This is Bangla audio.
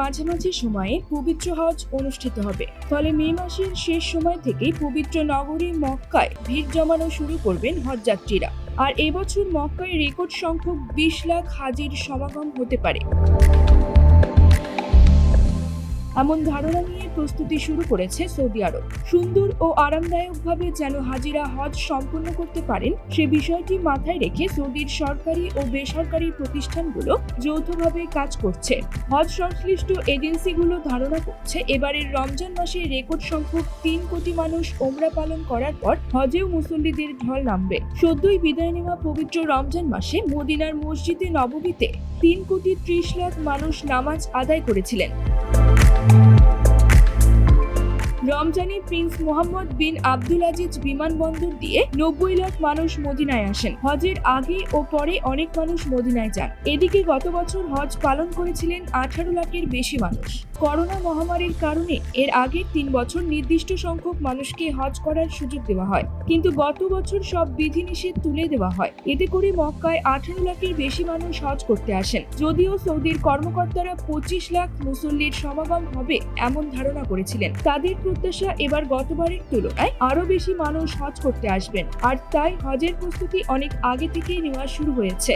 মাঝামাঝি সময়ে পবিত্র হজ অনুষ্ঠিত হবে। ফলে মে মাসের শেষ সময় থেকেই পবিত্র নগরী মক্কায় ভিড় জমানো শুরু করবেন হজযাত্রীরা। আর এবছর মক্কায় রেকর্ড সংখ্যক বিশ লাখ হাজির সমাগম হতে পারে। এমন ধারণা নিয়ে প্রস্তুতি শুরু করেছে সৌদি আরব। সুন্দর ও আরামদায়কভাবে যেন হাজিরা হজ সম্পন্ন করতে পারেন, সে বিষয়টি মাথায় রেখে সৌদির সরকারি ও বেসরকারি প্রতিষ্ঠানগুলো যৌথভাবে কাজ করছে। হজ সংশ্লিষ্ট এজেন্সিগুলো ধারণা করছে, এবারের রমজান মাসে রেকর্ড সংখ্যক তিন কোটি মানুষ ওমরা পালন করার পর হজেও মুসল্লিদের ঢল নামবে। সদ্যই বিদায় নেওয়া পবিত্র রমজান মাসে মদিনার মসজিদে নববীতে তিন কোটি ত্রিশ লাখ মানুষ নামাজ আদায় করেছিলেন। রমজানে prince Mohammed bin Abdul Aziz বিমানবন্দর দিয়ে নব্বই লাখ মানুষ মদিনায় আসেন। হজের আগে ও পরে অনেক মানুষ মদিনায় যান। এদিকে গত বছর হজ পালন করেছিলেন আঠারো লাখের বেশি মানুষ। করোনা মহামারীর কারণে এর আগের তিন বছর নির্দিষ্ট সংখ্যক মানুষকে হজ করার সুযোগ দেওয়া হয়। কিন্তু গত বছর সব বিধিনিষেধ তুলে দেওয়া হয়। এতে করে মক্কায় আঠারো লাখের বেশি মানুষ হজ করতে আসেন। যদিও সৌদির কর্মকর্তারা পঁচিশ লাখ মুসল্লির সমাগম হবে এমন ধারণা করেছিলেন। তাদের প্রত্যাশা এবার গতবারের তুলনায় আরও বেশি মানুষ হজ করতে আসবেন। আর তাই হজের প্রস্তুতি অনেক আগে থেকেই নেওয়া শুরু হয়েছে।